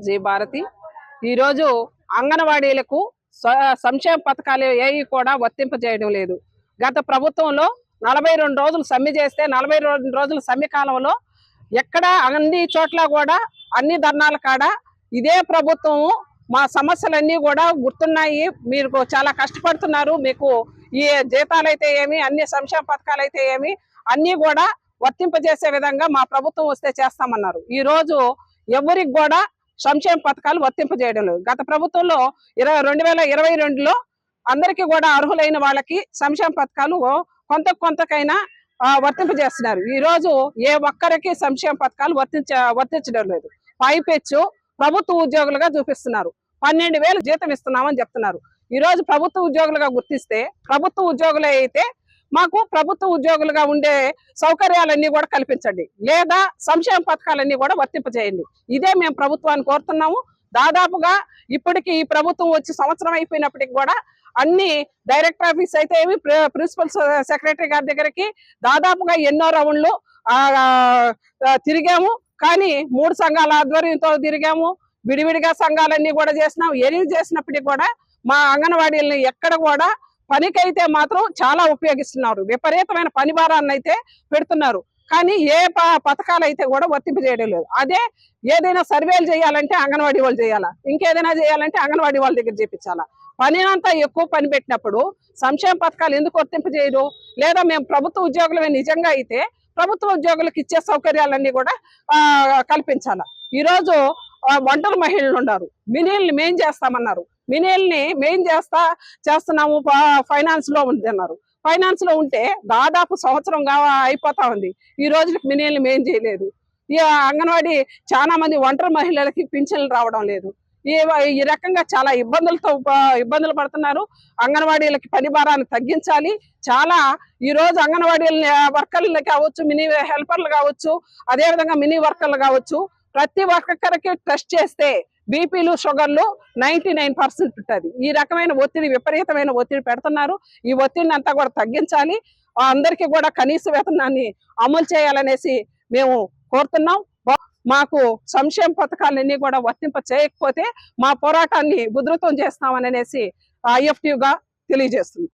G Bharati. ఈరోజు అంగన్వాడీలకు స- సంక్షేమ పథకాలు ఏవి కూడా వర్తింపజేయడం లేదు. గత ప్రభుత్వంలో నలభై రెండు రోజులు సమ్మె చేస్తే నలభై రెండు రోజుల సమ్మె కాలంలో ఎక్కడ అన్ని చోట్ల కూడా అన్ని ధర్నాల కాడ ఇదే ప్రభుత్వం మా సమస్యలన్నీ కూడా గుర్తున్నాయి. మీరు చాలా కష్టపడుతున్నారు. మీకు ఈ జీతాలు అయితే ఏమి అన్ని సంక్షేమ పథకాలు అయితే ఏమి అన్నీ కూడా వర్తింపజేసే విధంగా మా ప్రభుత్వం వస్తే చేస్తామన్నారు. ఈ రోజు ఎవరికి కూడా సంక్షేమ పథకాలు వర్తింపజేయడం లేదు గత ప్రభుత్వంలో ఇరవై రెండు వేల ఇరవై రెండులో అందరికీ కూడా అర్హులైన వాళ్ళకి సంక్షేమ పథకాలు కొంత కొంతకైనా వర్తింపజేస్తున్నారు. ఈ రోజు ఏ ఒక్కరికి సంక్షేమ పథకాలు వర్తించ వర్తించడం లేదు. పైపెచ్చు ప్రభుత్వ ఉద్యోగులుగా చూపిస్తున్నారు. పన్నెండు వేలు జీతం ఇస్తున్నామని చెప్తున్నారు. ఈ రోజు ప్రభుత్వ ఉద్యోగులుగా గుర్తిస్తే ప్రభుత్వ ఉద్యోగులే అయితే మాకు ప్రభుత్వ ఉద్యోగులుగా ఉండే సౌకర్యాలన్నీ కూడా కల్పించండి. లేదా సంక్షేమ పథకాలన్నీ కూడా వర్తింపజేయండి. ఇదే మేము ప్రభుత్వాన్ని కోరుతున్నాము. దాదాపుగా ఇప్పటికి ఈ ప్రభుత్వం వచ్చి సంవత్సరం అయిపోయినప్పటికి కూడా అన్ని డైరెక్టర్ ఆఫీస్ అయితే ఏమి ప్రిన్సిపల్ సెక్రటరీ గారి దగ్గరికి దాదాపుగా ఎన్నో రౌండ్లు తిరిగాము. కానీ మూడు సంఘాల ఆధ్వర్యంతో తిరిగాము. విడివిడిగా సంఘాలన్నీ కూడా చేసినాం. ఎన్ని చేసినప్పటికీ కూడా మా అంగన్వాడీలని ఎక్కడ కూడా పనికైతే మాత్రం చాలా ఉపయోగిస్తున్నారు. విపరీతమైన పని భారాన్ని అయితే పెడుతున్నారు. కానీ ఏ ప- పథకాలు అయితే కూడా వర్తింపు చేయడం లేదు. అదే ఏదైనా సర్వేలు చేయాలంటే అంగన్వాడీ వాళ్ళు చేయాలా? ఇంకేదైనా చేయాలంటే అంగన్వాడీ వాళ్ళ దగ్గర చేపించాలా? పని అంతా ఎక్కువ పని పెట్టినప్పుడు సంక్షేమ పథకాలు ఎందుకు వర్తింపజేయరు లేదా మేము ప్రభుత్వ ఉద్యోగులమే నిజంగా అయితే ప్రభుత్వ ఉద్యోగులకు ఇచ్చే సౌకర్యాలన్నీ కూడా కల్పించాలా కల్పించాల? ఈరోజు ఒంటరి మహిళలు ఉన్నారు మినీల్ని మేం చేస్తామన్నారు. మినేల్ని మేం చేస్తా చేస్తున్నాము ఫైనాన్స్లో ఉంది అన్నారు. ఫైనాన్స్లో ఉంటే దాదాపు సంవత్సరం కావా అయిపోతా ఉంది. ఈ రోజుకి మినేల్ని మేం చేయలేదు. ఈ అంగన్వాడీ చాలా మంది ఒంటరి మహిళలకి పింఛన్లు రావడం లేదు. ఈ ఈ రకంగా చాలా ఇబ్బందులతో ఇబ్బందులు పడుతున్నారు. అంగన్వాడీలకి పని భారాన్ని తగ్గించాలి. చాలా ఈ రోజు అంగన్వాడీ వర్కర్లు కావచ్చు మినీ హెల్పర్లు కావచ్చు అదే విధంగా మినీ వర్కర్లు కావచ్చు ప్రతి ఒక్కరికి టెస్ట్ చేస్తే బీపీలు షుగర్లు నైంటీ నైన్ పర్సెంట్ ఉంటుంది. ఈ రకమైన ఒత్తిడి విపరీతమైన ఒత్తిడి పెడుతున్నారు. ఈ ఒత్తిడిని అంతా కూడా తగ్గించాలి. అందరికీ కూడా కనీస వేతనాన్ని అమలు చేయాలనేసి మేము కోరుతున్నాం. మాకు సంక్షేమ పథకాలన్నీ కూడా వర్తింప చేయకపోతే మా పోరాటాన్ని ఉధృతం చేస్తామనేసి ఐఎఫ్టీగా తెలియజేస్తుంది.